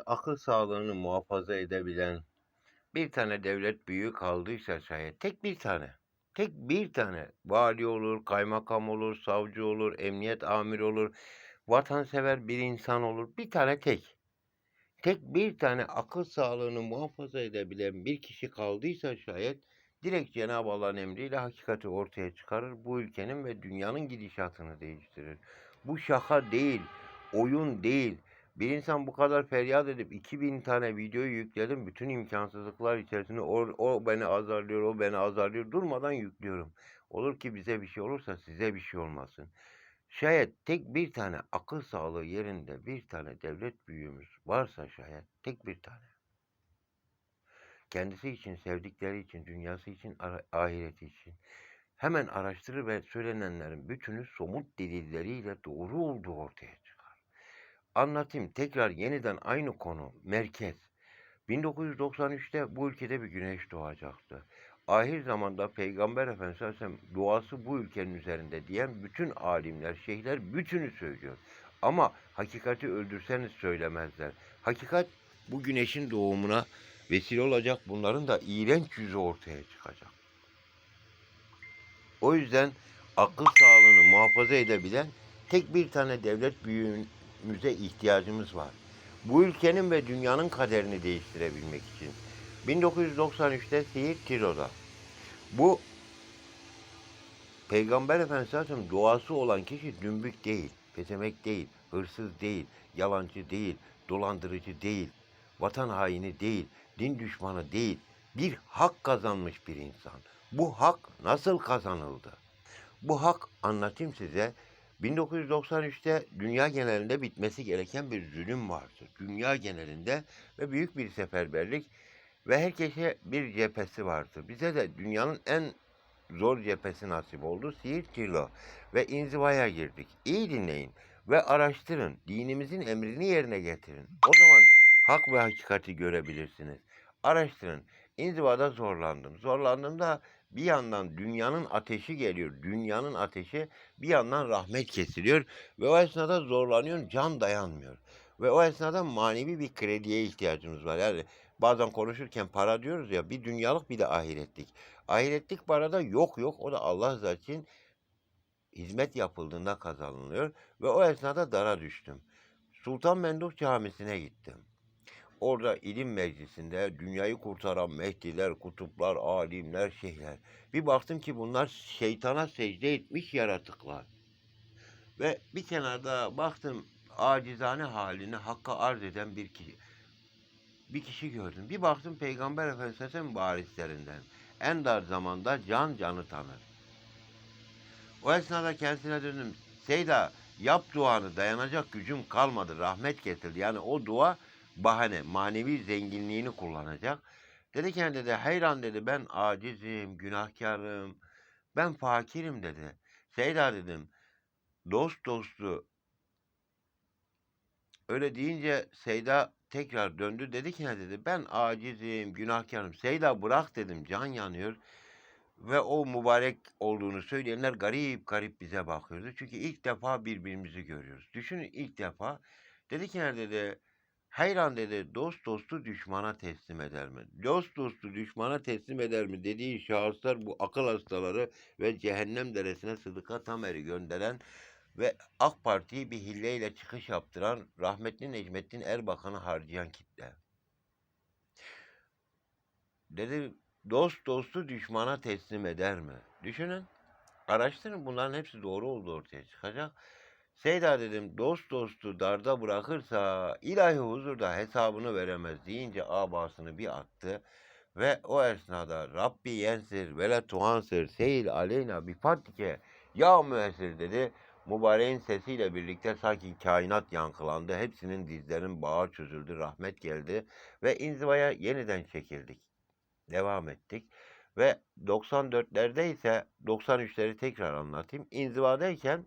Akıl sağlığını muhafaza edebilen bir tane devlet büyüğü kaldıysa şayet tek bir tane. Tek bir tane vali olur, kaymakam olur, savcı olur, emniyet amiri olur, vatansever bir insan olur. Bir tane tek. Tek bir tane akıl sağlığını muhafaza edebilen bir kişi kaldıysa şayet direkt Cenab-ı Allah'ın emriyle hakikati ortaya çıkarır. Bu ülkenin ve dünyanın gidişatını değiştirir. Bu şaka değil, oyun değil. Bir insan bu kadar feryat edip 2000 tane videoyu yükledim. Bütün imkansızlıklar içerisinde o, o beni azarlıyor, o beni azarlıyor. Durmadan yüklüyorum. Olur ki bize bir şey olursa size bir şey olmasın. Şayet tek bir tane akıl sağlığı yerinde bir tane devlet büyüğümüz varsa şayet tek bir tane. Kendisi için, sevdikleri için, dünyası için, ahireti için. Hemen araştırır ve söylenenlerin bütünü somut delilleriyle doğru olduğu ortaya. Anlatayım tekrar yeniden aynı konu, merkez. 1993'te bu ülkede bir güneş doğacaktı. Ahir zamanda Peygamber Efendimiz duası bu ülkenin üzerinde diyen bütün alimler, şeyhler bütünü söylüyor. Ama hakikati öldürseniz söylemezler. Hakikat bu güneşin doğumuna vesile olacak. Bunların da iğrenç yüzü ortaya çıkacak. O yüzden akıl sağlığını muhafaza edebilen tek bir tane devlet büyüğümüze ihtiyacımız var. Bu ülkenin ve dünyanın kaderini değiştirebilmek için. 1993'te Siirt Tiro'da. Bu Peygamber Efendimiz Aleyhisselam duası olan kişi dümbük değil, petemek değil, hırsız değil, yalancı değil, dolandırıcı değil, vatan haini değil, din düşmanı değil. Bir hak kazanmış bir insan. Bu hak nasıl kazanıldı? Bu hak anlatayım size. 1993'te dünya genelinde bitmesi gereken bir zulüm vardı. Dünya genelinde ve büyük bir seferberlik ve herkese bir cephesi vardı. Bize de dünyanın en zor cephesi nasip oldu. Siirt Kilo ve inzivaya girdik. İyi dinleyin ve araştırın. Dinimizin emrini yerine getirin. O zaman hak ve hakikati görebilirsiniz. Araştırın. İnzivada zorlandım. Zorlandığımda bir yandan dünyanın ateşi geliyor. Dünyanın ateşi bir yandan rahmet kesiliyor ve o esnada zorlanıyor, can dayanmıyor. Ve o esnada manevi bir krediye ihtiyacımız var. Yani bazen konuşurken para diyoruz ya bir dünyalık bir de ahiretlik. Ahiretlik parada yok yok o da Allah rızası için hizmet yapıldığında kazanılıyor ve o esnada dara düştüm. Sultan Menduh Camisi'ne gittim. Orada ilim meclisinde dünyayı kurtaran mehdiler, kutuplar, alimler, şeyhler. Bir baktım ki bunlar şeytana secde etmiş yaratıklar. Ve bir kenarda baktım acizane halini hakka arz eden bir kişi. Bir kişi gördüm. Bir baktım Peygamber Efendimiz'in varislerinden. En dar zamanda can canı tanır. O esnada kendisine döndüm. Seyda yap duanı dayanacak gücüm kalmadı. Rahmet getirdi. Yani o dua bahane, manevi zenginliğini kullanacak. Dedi ki dedi hayran dedi ben acizim, günahkarım, ben fakirim dedi. Seyda dedim dost dostu öyle deyince Seyda tekrar döndü dedi ki ne dedi ben acizim, günahkarım. Seyda bırak dedim can yanıyor. Ve o mübarek olduğunu söyleyenler garip garip bize bakıyordu. Çünkü ilk defa birbirimizi görüyoruz. Düşünün ilk defa. Dedi ki ne dedi Hayran dedi dost dostu düşmana teslim eder mi? Dost dostu düşmana teslim eder mi dediği şahıslar bu akıl hastaları ve cehennem deresine Sıdıka Tamer'i gönderen ve AK Parti'yi bir hilleyle çıkış yaptıran rahmetli Necmettin Erbakan'ı harcayan kitle. Dedi dost dostu düşmana teslim eder mi? Düşünün. Araştırın bunların hepsi doğru olduğu ortaya çıkacak. Seyda dedim dost dostu darda bırakırsa ilahi huzurda hesabını veremez deyince abasını bir attı. Ve o esnada Rabbi yensir ve la tuhansir seyil aleyna bi fatike ya müessir dedi. Mübareğin sesiyle birlikte sanki kainat yankılandı. Hepsinin dizlerin bağı çözüldü. Rahmet geldi. Ve inzivaya yeniden çekildik. Devam ettik. Ve 94'lerde ise 93'leri tekrar anlatayım. İnzivadayken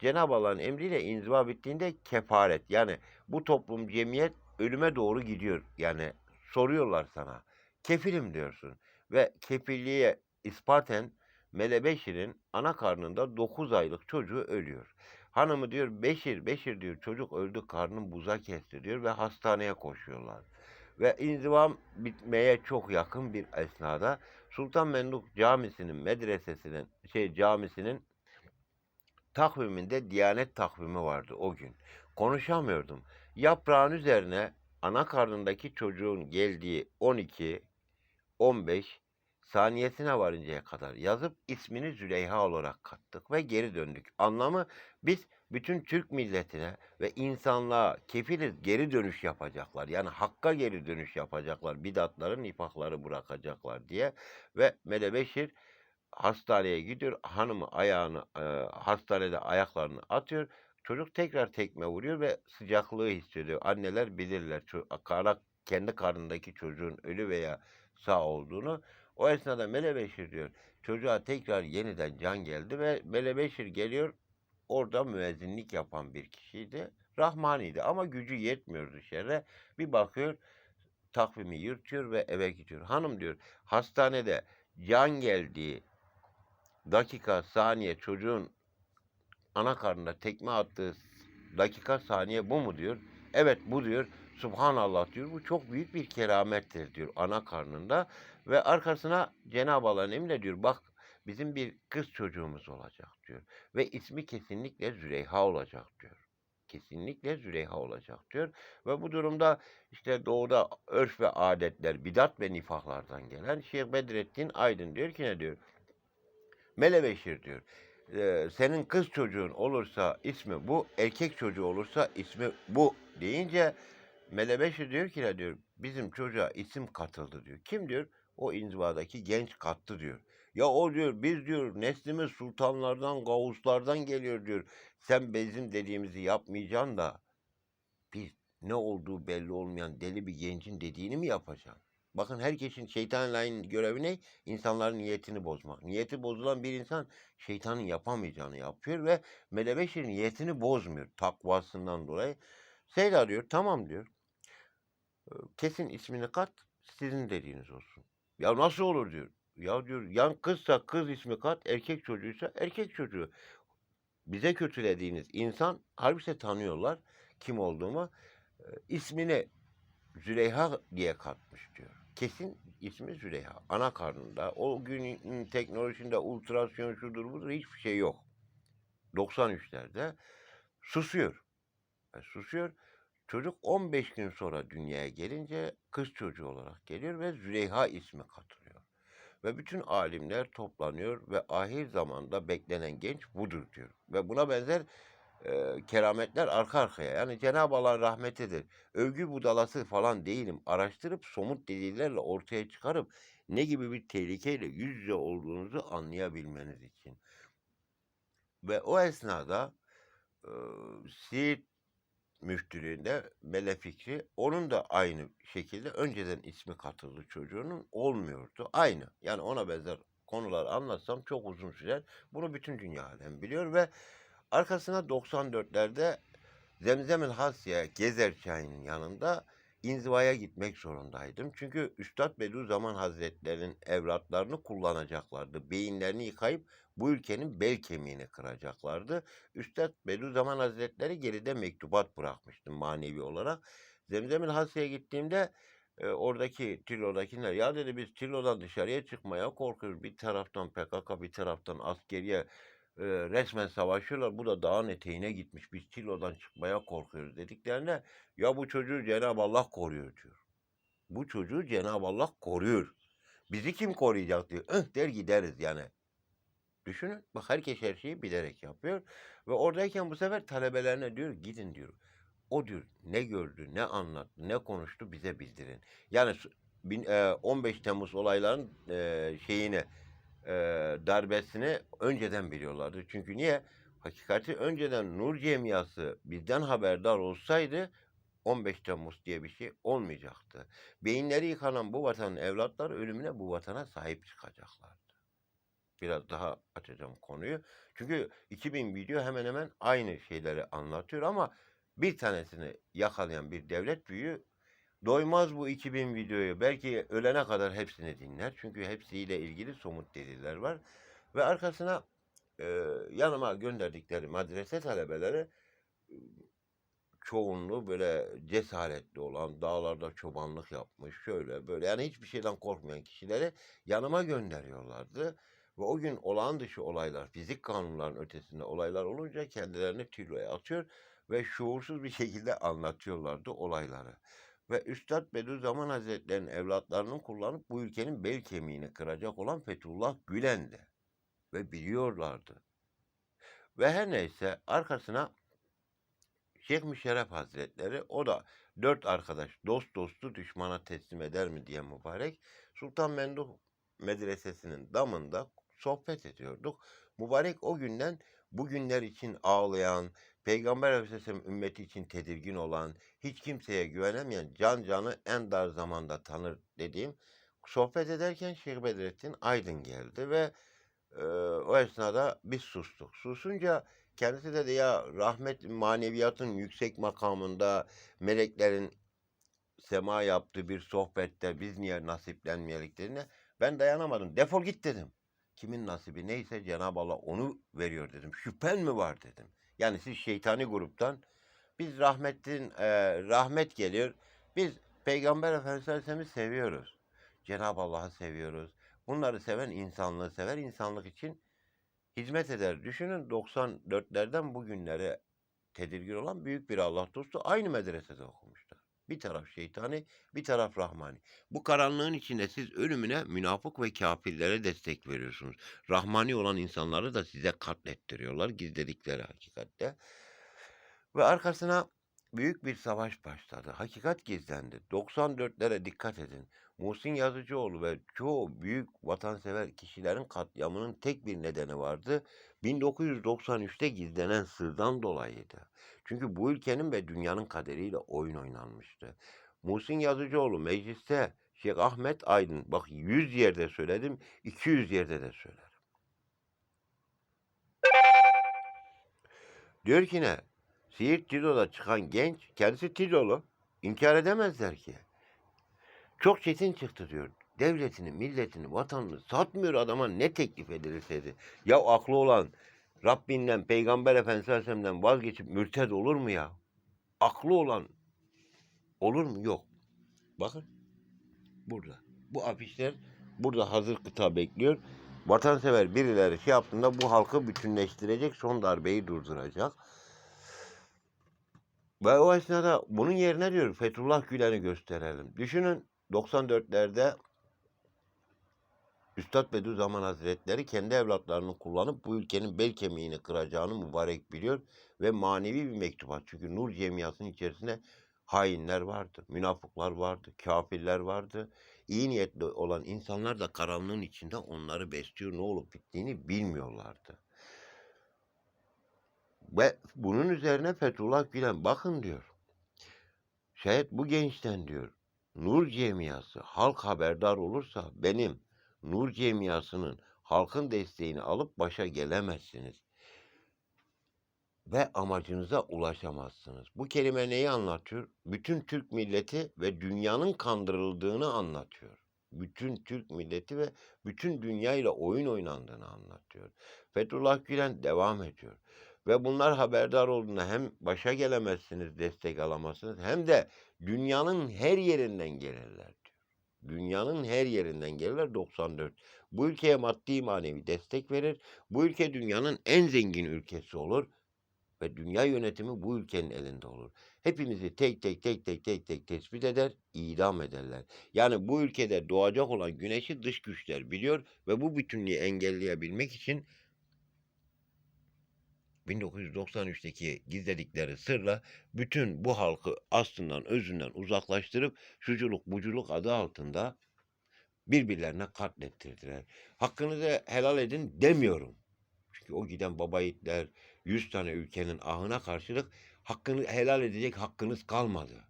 Cenab-ı Allah'ın emriyle inziva bittiğinde kefaret. Yani bu toplum, cemiyet ölüme doğru gidiyor. Yani soruyorlar sana. Kefilim diyorsun. Ve kefilliğe ispaten Melebeşir'in ana karnında 9 aylık çocuğu ölüyor. Hanımı diyor Beşir, Beşir diyor çocuk öldü karnım buza kesti diyor ve hastaneye koşuyorlar. Ve inzivam bitmeye çok yakın bir esnada Sultan Memduh Camisi'nin medresesinin şey camisinin takviminde Diyanet takvimi vardı o gün. Konuşamıyordum. Yaprağın üzerine ana karnındaki çocuğun geldiği 12, 15 saniyesine varıncaya kadar yazıp ismini Züleyha olarak kattık ve geri döndük. Anlamı biz bütün Türk milletine ve insanlığa kefiliz geri dönüş yapacaklar. Yani hakka geri dönüş yapacaklar. Bidatları, nifakları bırakacaklar diye. Ve Melebeşir hastaneye gidiyor. Hanımı ayağını e, hastanede ayaklarını atıyor. Çocuk tekrar tekme vuruyor ve sıcaklığı hissediyor. Anneler bilirler. Kara- kendi karnındaki çocuğun ölü veya sağ olduğunu. O esnada Melebeşir diyor. Çocuğa tekrar yeniden can geldi ve Melebeşir geliyor. Orada müezzinlik yapan bir kişiydi. Rahmaniydi ama gücü yetmiyor dışarı. Bir bakıyor takvimi yırtıyor ve eve gidiyor. Hanım diyor hastanede can geldiği dakika, saniye çocuğun ana karnına tekme attığı dakika, saniye bu mu diyor. Evet bu diyor. Subhanallah diyor. Bu çok büyük bir keramettir diyor ana karnında. Ve arkasına Cenab-ı Allah emre diyor. Bak bizim bir kız çocuğumuz olacak diyor. Ve ismi kesinlikle Züleyha olacak diyor. Kesinlikle Züleyha olacak diyor. Ve bu durumda işte doğuda örf ve adetler, bidat ve nifaklardan gelen Şeyh Bedrettin Aydın diyor ki ne diyor? Melebeşir diyor. "Eee, senin kız çocuğun olursa ismi bu, erkek çocuğu olursa ismi bu deyince Melebeşir diyor ki diyor? Bizim çocuğa isim katıldı diyor. Kim diyor? O inzivadaki genç kattı diyor. Ya o diyor biz diyor neslimiz sultanlardan, gavuslardan geliyor diyor. Sen bizim dediğimizi yapmayacaksın da bir ne olduğu belli olmayan deli bir gencin dediğini mi yapacaksın? Bakın herkesin şeytan lain görevi ne? İnsanların niyetini bozmak. Niyeti bozulan bir insan şeytanın yapamayacağını yapıyor ve Melebeşir niyetini bozmuyor takvasından dolayı. Seyda diyor tamam diyor. "e, Kesin ismini kat sizin dediğiniz olsun. Ya nasıl olur diyor. Ya diyor yan kızsa kız ismi kat erkek çocuğuysa erkek çocuğu. Bize kötülediğiniz insan halbuki tanıyorlar kim olduğumu. E, ismini Züleyha diye katmış diyor. Kesin ismi Züleyha. Ana karnında. O günün teknolojisinde ultrason şudur budur hiçbir şey yok. 93'lerde susuyor. E, susuyor. Çocuk 15 gün sonra dünyaya gelince kız çocuğu olarak geliyor ve Züleyha ismi katılıyor. Ve bütün alimler toplanıyor ve ahir zamanda beklenen genç budur diyor. Ve buna benzer e, kerametler arka arkaya. Yani Cenab-ı Allah'ın rahmetidir. Övgü budalası falan değilim. Araştırıp somut delillerle ortaya çıkarıp ne gibi bir tehlikeyle yüz yüze olduğunuzu anlayabilmeniz için. Ve o esnada e, Siirt müftülüğünde Mele Fikri onun da aynı şekilde önceden ismi katıldı çocuğunun olmuyordu. Aynı. Yani ona benzer konular anlatsam çok uzun sürer. Bunu bütün dünya alem biliyor ve arkasına 94'lerde Zemzemil Hasya Gezer Çayı'nın yanında inzivaya gitmek zorundaydım. Çünkü Üstad Bediüzzaman Hazretleri'nin evlatlarını kullanacaklardı. Beyinlerini yıkayıp bu ülkenin bel kemiğini kıracaklardı. Üstad Bediüzzaman Hazretleri geride mektubat bırakmıştı manevi olarak. Zemzemil Hasya'ya gittiğimde e, oradaki Tilo'dakiler ya dedi biz Tilo'dan dışarıya çıkmaya korkuyoruz. Bir taraftan PKK bir taraftan askeriye e, resmen savaşıyorlar. Bu da dağın eteğine gitmiş. Biz Tilo'dan çıkmaya korkuyoruz dediklerine ya bu çocuğu Cenab-ı Allah koruyor diyor. Bu çocuğu Cenab-ı Allah koruyor. Bizi kim koruyacak diyor. Ih der gideriz yani. Düşünün. Bak herkes her şeyi bilerek yapıyor. Ve oradayken bu sefer talebelerine diyor gidin diyor. O diyor ne gördü, ne anlattı, ne konuştu bize bildirin. Yani s- bin- e, 15 Temmuz olayların şeyini, e, darbesini önceden biliyorlardı. Çünkü niye? Hakikati önceden Nur Cemiyası bizden haberdar olsaydı 15 Temmuz diye bir şey olmayacaktı. Beyinleri yıkanan bu vatanın evlatları ölümüne bu vatana sahip çıkacaklardı. Biraz daha açacağım konuyu. Çünkü 2000 video hemen hemen aynı şeyleri anlatıyor ama bir tanesini yakalayan bir devlet büyüğü doymaz bu 2000 videoyu. Belki ölene kadar hepsini dinler. Çünkü hepsiyle ilgili somut deliller var. Ve arkasına eee, yanıma gönderdikleri medrese talebeleri çoğunluğu böyle cesaretli olan, dağlarda çobanlık yapmış, şöyle böyle yani hiçbir şeyden korkmayan kişileri yanıma gönderiyorlardı. Ve o gün olağan dışı olaylar, fizik kanunların ötesinde olaylar olunca kendilerini tiloya atıyor ve şuursuz bir şekilde anlatıyorlardı olayları. Ve Üstad Bediüzzaman Hazretleri'nin evlatlarının kullanıp bu ülkenin bel kemiğini kıracak olan Fethullah Gülen'di. Ve biliyorlardı. Ve her neyse arkasına Şeyh Müşerref Hazretleri o da dört arkadaş dost dostu düşmana teslim eder mi diye mübarek Sultan Memduh Medresesi'nin damında sohbet ediyorduk. Mübarek o günden bugünler için ağlayan, Peygamber Aleyhisselam ümmeti için tedirgin olan, hiç kimseye güvenemeyen can canı en dar zamanda tanır dediğim sohbet ederken Şeyh Bedrettin Aydın geldi ve e, o esnada biz sustuk. Susunca kendisi dedi ya rahmet maneviyatın yüksek makamında meleklerin sema yaptığı bir sohbette biz niye nasiplenmeyelik dediğine ben dayanamadım. Defol git dedim. Kimin nasibi neyse Cenab-ı Allah onu veriyor dedim. Şüphen mi var dedim. Yani siz şeytani gruptan biz rahmetin e, rahmet geliyor. Biz Peygamber Efendimiz Aleyhisselam'ı seviyoruz. Cenab-ı Allah'ı seviyoruz. Bunları seven insanlığı sever. insanlık için hizmet eder. Düşünün 94'lerden bugünlere tedirgin olan büyük bir Allah dostu aynı medresede okumuşlar. Bir taraf şeytani, bir taraf rahmani. Bu karanlığın içinde siz ölümüne münafık ve kafirlere destek veriyorsunuz. Rahmani olan insanları da size katlettiriyorlar gizledikleri hakikatte. Ve arkasına büyük bir savaş başladı. Hakikat gizlendi. 94'lere dikkat edin. Muhsin Yazıcıoğlu ve çoğu büyük vatansever kişilerin katliamının tek bir nedeni vardı. 1993'te gizlenen sırdan dolayıydı. Çünkü bu ülkenin ve dünyanın kaderiyle oyun oynanmıştı. Muhsin Yazıcıoğlu mecliste Şeyh Ahmet Aydın bak 100 yerde söyledim 200 yerde de söylerim. Diyor ki ne? Siirt Tilo'da çıkan genç kendisi Tilolu. İnkar edemezler ki. Çok çetin çıktı diyor. Devletini, milletini, vatanını satmıyor adama ne teklif edilseydi. Ya aklı olan Rabbinden, Peygamber Efendimiz Aleyhisselam'dan vazgeçip mürted olur mu ya? Aklı olan olur mu? Yok. Bakın. Burada. Bu afişler burada hazır kıta bekliyor. Vatansever birileri şey yaptığında bu halkı bütünleştirecek, son darbeyi durduracak. Ve o esnada bunun yerine diyor Fethullah Gülen'i gösterelim. Düşünün 94'lerde Üstad Bediüzzaman Hazretleri kendi evlatlarını kullanıp bu ülkenin bel kemiğini kıracağını mübarek biliyor ve manevi bir mektubat. Çünkü Nur Cemiyası'nın içerisinde hainler vardı, münafıklar vardı, kafirler vardı. İyi niyetli olan insanlar da karanlığın içinde onları besliyor, ne olup bittiğini bilmiyorlardı. Ve bunun üzerine Fethullah Gülen bakın diyor. Şayet bu gençten diyor Nur Cemiyası halk haberdar olursa benim Nur Cemiyası'nın halkın desteğini alıp başa gelemezsiniz. Ve amacınıza ulaşamazsınız. Bu kelime neyi anlatıyor? Bütün Türk milleti ve dünyanın kandırıldığını anlatıyor. Bütün Türk milleti ve bütün dünya ile oyun oynandığını anlatıyor. Fethullah Gülen devam ediyor. Ve bunlar haberdar olduğunda hem başa gelemezsiniz, destek alamazsınız hem de dünyanın her yerinden gelirler. Dünyanın her yerinden gelirler 94. Bu ülkeye maddi manevi destek verir. Bu ülke dünyanın en zengin ülkesi olur ve dünya yönetimi bu ülkenin elinde olur. Hepimizi tek tek tek tek tek tek tespit eder, idam ederler. Yani bu ülkede doğacak olan güneşi dış güçler biliyor ve bu bütünlüğü engelleyebilmek için 1993'teki gizledikleri sırla bütün bu halkı aslından özünden uzaklaştırıp şuculuk buculuk adı altında birbirlerine katlettirdiler. Hakkınızı helal edin demiyorum. Çünkü o giden baba yiğitler 100 tane ülkenin ahına karşılık hakkını helal edecek hakkınız kalmadı.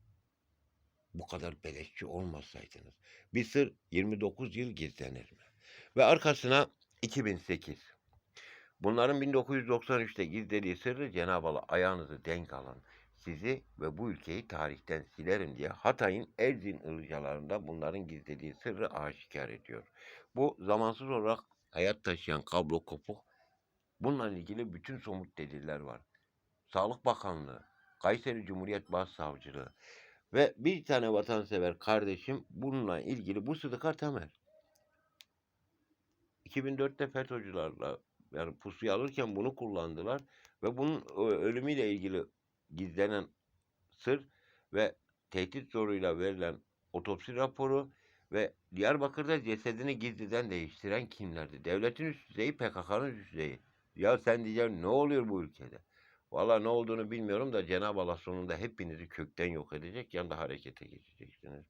Bu kadar beleşçi olmasaydınız. Bir sır 29 yıl gizlenir mi? Ve arkasına 2008. Bunların 1993'te gizlediği sırrı Cenab-ı Allah ayağınızı denk alın. Sizi ve bu ülkeyi tarihten silerim diye Hatay'ın Erzin ırcalarında bunların gizlediği sırrı aşikar ediyor. Bu zamansız olarak hayat taşıyan kablo kopuk Bununla ilgili bütün somut deliller var. Sağlık Bakanlığı, Kayseri Cumhuriyet Başsavcılığı ve bir tane vatansever kardeşim bununla ilgili bu Sıdıkar Tamer. 2004'te FETÖ'cülerle yani pusuyu alırken bunu kullandılar ve bunun ölümüyle ilgili gizlenen sır ve tehdit zoruyla verilen otopsi raporu ve Diyarbakır'da cesedini gizliden değiştiren kimlerdi? Devletin üst düzeyi PKK'nın üst düzeyi. Ya sen diyeceksin ne oluyor bu ülkede? Valla ne olduğunu bilmiyorum da Cenab-ı Allah sonunda hepinizi kökten yok edecek. Yanında harekete geçeceksiniz.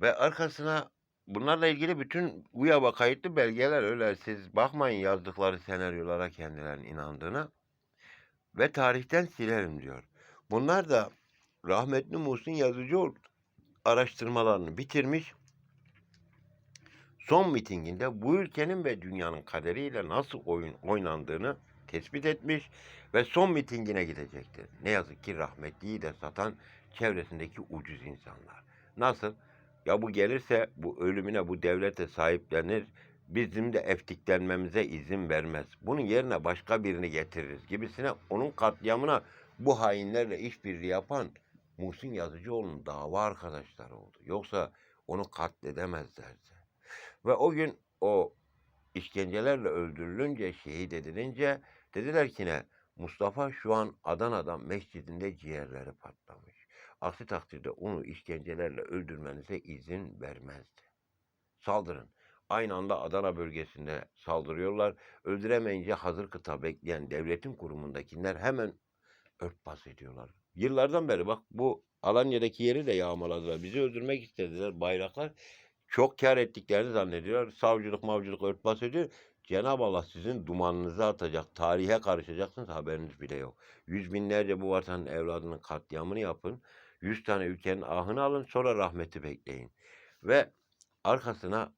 Ve arkasına bunlarla ilgili bütün UYAB'a kayıtlı belgeler öyle siz bakmayın yazdıkları senaryolara kendilerinin inandığına. Ve tarihten silerim diyor. Bunlar da rahmetli Muhsin Yazıcıoğlu araştırmalarını bitirmiş. Son mitinginde bu ülkenin ve dünyanın kaderiyle nasıl oyun oynandığını tespit etmiş ve son mitingine gidecektir. Ne yazık ki rahmetliyi de satan çevresindeki ucuz insanlar. Nasıl? Ya bu gelirse bu ölümüne bu devlete sahiplenir, bizim de eftiklenmemize izin vermez. Bunun yerine başka birini getiririz gibisine onun katliamına bu hainlerle işbirliği yapan Muhsin Yazıcıoğlu'nun dava arkadaşları oldu. Yoksa onu katledemezlerdi. Ve o gün o işkencelerle öldürülünce, şehit edilince dediler ki ne? Mustafa şu an Adana'da mescidinde ciğerleri patlamış. Aksi takdirde onu işkencelerle öldürmenize izin vermezdi. Saldırın. Aynı anda Adana bölgesinde saldırıyorlar. Öldüremeyince hazır kıta bekleyen devletin kurumundakiler hemen örtbas ediyorlar. Yıllardan beri bak bu Alanya'daki yeri de yağmaladılar. Bizi öldürmek istediler bayraklar. Çok kar ettiklerini zannediyorlar. Savcılık mavcılık örtbas ediyor. Cenab-ı Allah sizin dumanınızı atacak. Tarihe karışacaksınız haberiniz bile yok. Yüz binlerce bu vatanın evladının katliamını yapın. Yüz tane ülkenin ahını alın sonra rahmeti bekleyin. Ve arkasına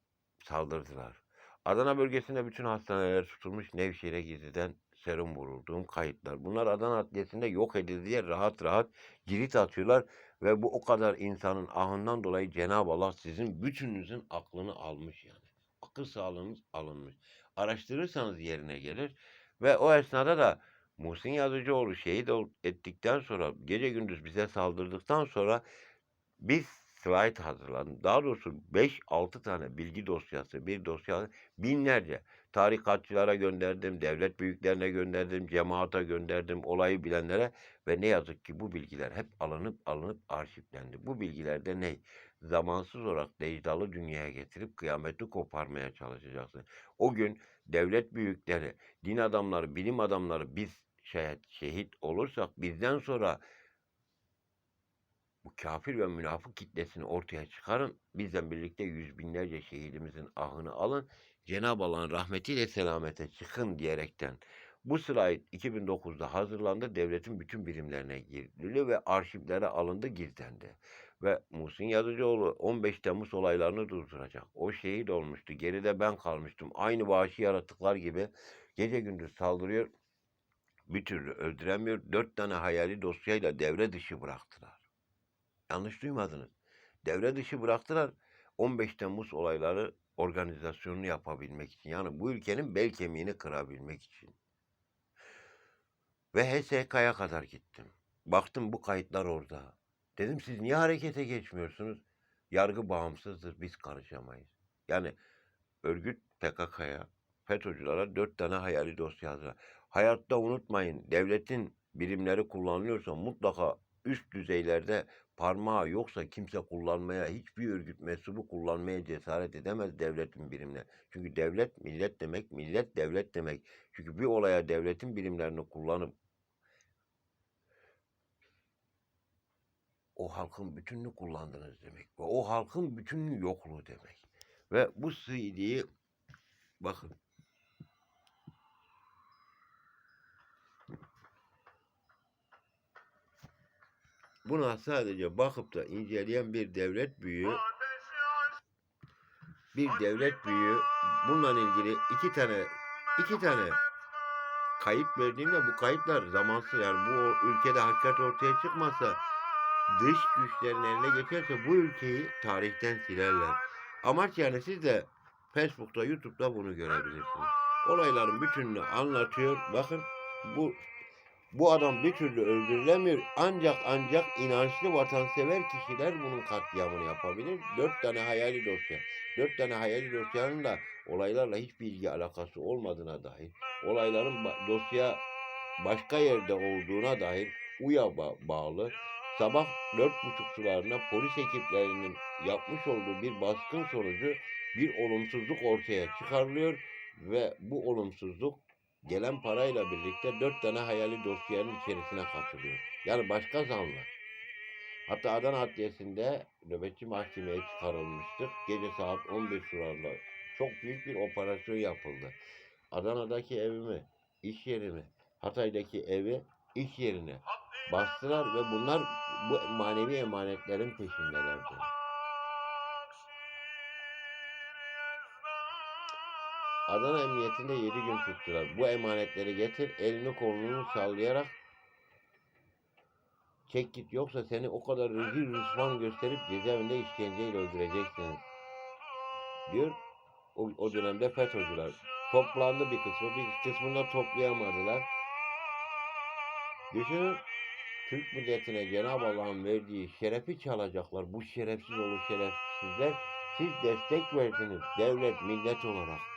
saldırdılar. Adana bölgesinde bütün hastaneler tutulmuş Nevşehir'e gizliden serum vurulduğum kayıtlar. Bunlar Adana Adliyesi'nde yok edildi diye rahat rahat cirit atıyorlar ve bu o kadar insanın ahından dolayı Cenab-ı Allah sizin bütününüzün aklını almış yani. Akıl sağlığınız alınmış. Araştırırsanız yerine gelir ve o esnada da Muhsin Yazıcıoğlu şehit ettikten sonra gece gündüz bize saldırdıktan sonra biz slide hazırladım. Daha doğrusu 5-6 tane bilgi dosyası, bir dosya binlerce tarikatçılara gönderdim, devlet büyüklerine gönderdim, cemaata gönderdim, olayı bilenlere ve ne yazık ki bu bilgiler hep alınıp alınıp arşivlendi. Bu bilgilerde ne? Zamansız olarak Necdalı dünyaya getirip kıyameti koparmaya çalışacaksın. O gün devlet büyükleri, din adamları, bilim adamları biz şehit, şehit olursak bizden sonra bu kafir ve münafık kitlesini ortaya çıkarın. Bizden birlikte yüz binlerce şehidimizin ahını alın. Cenab-ı Allah'ın rahmetiyle selamete çıkın diyerekten. Bu slide 2009'da hazırlandı. Devletin bütün birimlerine girildi ve arşivlere alındı, gizlendi. Ve Muhsin Yazıcıoğlu 15 Temmuz olaylarını durduracak. O şehit olmuştu. Geride ben kalmıştım. Aynı vahşi yaratıklar gibi gece gündüz saldırıyor. Bir türlü öldüremiyor. Dört tane hayali dosyayla devre dışı bıraktılar. Yanlış duymadınız. Devre dışı bıraktılar 15 Temmuz olayları organizasyonunu yapabilmek için. Yani bu ülkenin bel kemiğini kırabilmek için. Ve HSK'ya kadar gittim. Baktım bu kayıtlar orada. Dedim siz niye harekete geçmiyorsunuz? Yargı bağımsızdır biz karışamayız. Yani örgüt PKK'ya, FETÖ'cülere dört tane hayali dosya hazırlar. Hayatta unutmayın devletin birimleri kullanılıyorsa mutlaka üst düzeylerde parmağı yoksa kimse kullanmaya, hiçbir örgüt mensubu kullanmaya cesaret edemez devletin birimine. Çünkü devlet millet demek, millet devlet demek. Çünkü bir olaya devletin birimlerini kullanıp o halkın bütününü kullandınız demek. Ve o halkın bütününün yokluğu demek. Ve bu CD'yi bakın buna sadece bakıp da inceleyen bir devlet büyüğü bir devlet büyüğü bununla ilgili iki tane iki tane kayıt verdiğimde bu kayıtlar zamansız yani bu ülkede hakikat ortaya çıkmazsa dış güçlerin eline geçerse bu ülkeyi tarihten silerler. Amaç yani siz de Facebook'ta, YouTube'da bunu görebilirsiniz. Olayların bütününü anlatıyor. Bakın bu bu adam bir türlü öldürülemiyor. Ancak ancak inançlı vatansever kişiler bunun katliamını yapabilir. Dört tane hayali dosya. Dört tane hayali dosyanın da olaylarla hiçbir ilgi alakası olmadığına dair, olayların dosya başka yerde olduğuna dair UYA ba- bağlı sabah dört buçuk sularında polis ekiplerinin yapmış olduğu bir baskın sonucu bir olumsuzluk ortaya çıkarılıyor ve bu olumsuzluk gelen parayla birlikte dört tane hayali dosyanın içerisine katılıyor. Yani başka zanlı. Hatta Adana Adliyesi'nde nöbetçi mahkemeye çıkarılmıştır. Gece saat 11 sularında çok büyük bir operasyon yapıldı. Adana'daki evimi, iş yerimi, Hatay'daki evi, iş yerini bastılar ve bunlar bu manevi emanetlerin peşindelerdi. Adana Emniyetinde 7 gün tuttular. Bu emanetleri getir, elini kolunu sallayarak çek git yoksa seni o kadar rezil rüsvan gösterip cezaevinde işkenceyle öldüreceksiniz. Diyor o, o dönemde FETÖ'cüler. Toplandı bir kısmı, bir kısmını da toplayamadılar. Düşünün Türk milletine Cenab-ı Allah'ın verdiği şerefi çalacaklar. Bu şerefsiz olur şerefsizler. Siz destek verdiniz devlet, millet olarak.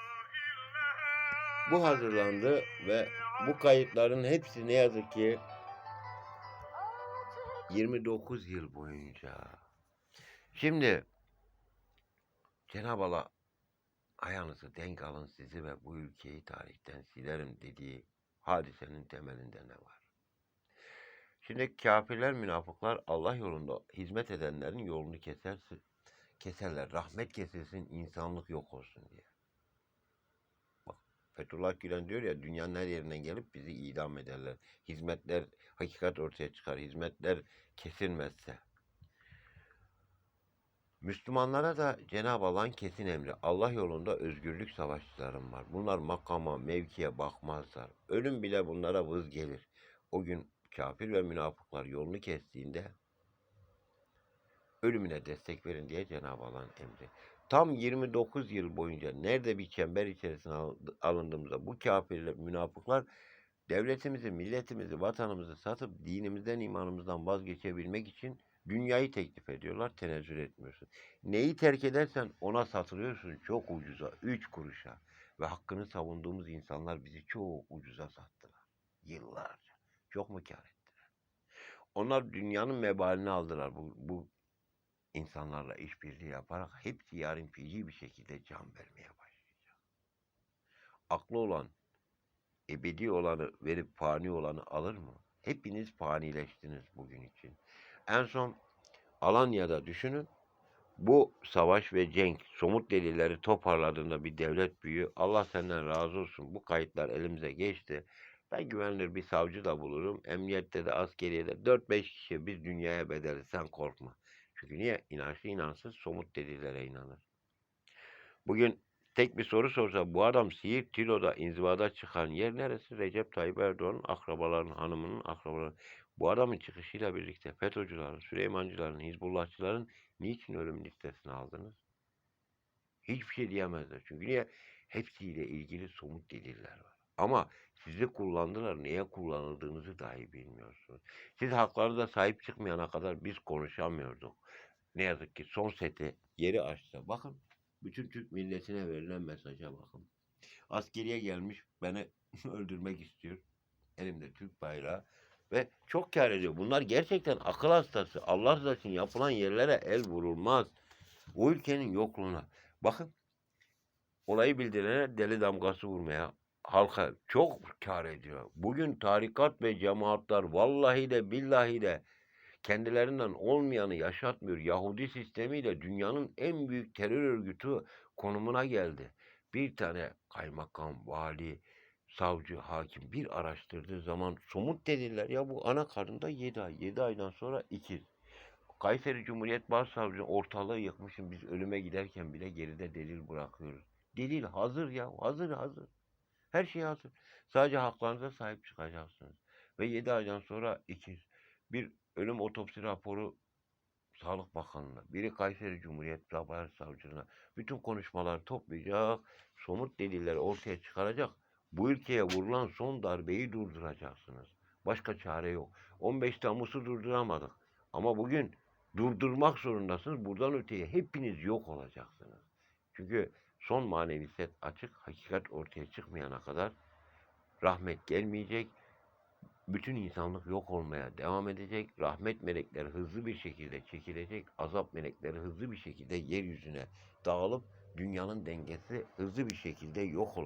Bu hazırlandı ve bu kayıtların hepsi ne yazık ki 29 yıl boyunca. Şimdi Cenab-ı Allah ayağınızı denk alın sizi ve bu ülkeyi tarihten silerim dediği hadisenin temelinde ne var? Şimdi kafirler, münafıklar Allah yolunda hizmet edenlerin yolunu keser, keserler. Rahmet kesilsin, insanlık yok olsun diye. Fethullah Gülen diyor ya dünyanın her yerinden gelip bizi idam ederler. Hizmetler, hakikat ortaya çıkar. Hizmetler kesilmezse. Müslümanlara da Cenab-ı Allah'ın kesin emri. Allah yolunda özgürlük savaşçılarım var. Bunlar makama, mevkiye bakmazlar. Ölüm bile bunlara vız gelir. O gün kafir ve münafıklar yolunu kestiğinde ölümüne destek verin diye Cenab-ı Allah'ın emri. Tam 29 yıl boyunca nerede bir çember içerisine alındığımızda bu kafirler, münafıklar devletimizi, milletimizi, vatanımızı satıp dinimizden, imanımızdan vazgeçebilmek için dünyayı teklif ediyorlar, tenezzül etmiyorsun. Neyi terk edersen ona satılıyorsun çok ucuza, 3 kuruşa. Ve hakkını savunduğumuz insanlar bizi çok ucuza sattılar. Yıllarca. Çok mu kar ettiler? Onlar dünyanın mebalini aldılar bu, bu insanlarla işbirliği yaparak hepsi yarın feci bir şekilde can vermeye başlayacak. Aklı olan ebedi olanı verip fani olanı alır mı? Hepiniz fanileştiniz bugün için. En son Alanya'da düşünün. Bu savaş ve cenk somut delilleri toparladığında bir devlet büyüğü Allah senden razı olsun bu kayıtlar elimize geçti. Ben güvenilir bir savcı da bulurum. Emniyette de askeriyede 4-5 kişi biz dünyaya bedeli sen korkma. Çünkü niye? İnançlı inansız somut delillere inanır. Bugün tek bir soru sorsa bu adam Siirt Tilo'da inzivada çıkan yer neresi? Recep Tayyip Erdoğan'ın akrabalarının hanımının akrabaları. Bu adamın çıkışıyla birlikte FETÖ'cülerin, Süleymancıların, Hizbullahçıların niçin ölüm listesine aldınız? Hiçbir şey diyemezler. Çünkü niye? Hepsiyle ilgili somut deliller var. Ama sizi kullandılar. Neye kullanıldığınızı dahi bilmiyorsunuz. Siz haklarınıza sahip çıkmayana kadar biz konuşamıyorduk. Ne yazık ki son seti yeri açsa. Bakın bütün Türk milletine verilen mesaja bakın. Askeriye gelmiş beni öldürmek istiyor. Elimde Türk bayrağı ve çok kar ediyor. Bunlar gerçekten akıl hastası. Allah rızası için yapılan yerlere el vurulmaz. O ülkenin yokluğuna. Bakın olayı bildirene deli damgası vurmaya halka çok kar ediyor. Bugün tarikat ve cemaatler vallahi de billahi de kendilerinden olmayanı yaşatmıyor. Yahudi sistemiyle dünyanın en büyük terör örgütü konumuna geldi. Bir tane kaymakam, vali, savcı, hakim bir araştırdığı zaman somut deliller ya bu ana karnında 7 ay. 7 aydan sonra ikiz. Kayseri Cumhuriyet Başsavcı ortalığı yıkmışım biz ölüme giderken bile geride delil bırakıyoruz. Delil hazır ya hazır hazır. Her şey hazır. Sadece haklarınıza sahip çıkacaksınız. Ve 7 aydan sonra ikiz. Bir ölüm otopsi raporu Sağlık Bakanı'na, biri Kayseri Cumhuriyet Başsavcılığına bütün konuşmalar toplayacak, somut delilleri ortaya çıkaracak. Bu ülkeye vurulan son darbeyi durduracaksınız. Başka çare yok. 15 Temmuz'u durduramadık. Ama bugün durdurmak zorundasınız. Buradan öteye hepiniz yok olacaksınız. Çünkü son manevi set açık. Hakikat ortaya çıkmayana kadar rahmet gelmeyecek. Bütün insanlık yok olmaya devam edecek. Rahmet melekleri hızlı bir şekilde çekilecek. Azap melekleri hızlı bir şekilde yeryüzüne dağılıp dünyanın dengesi hızlı bir şekilde yok olacak.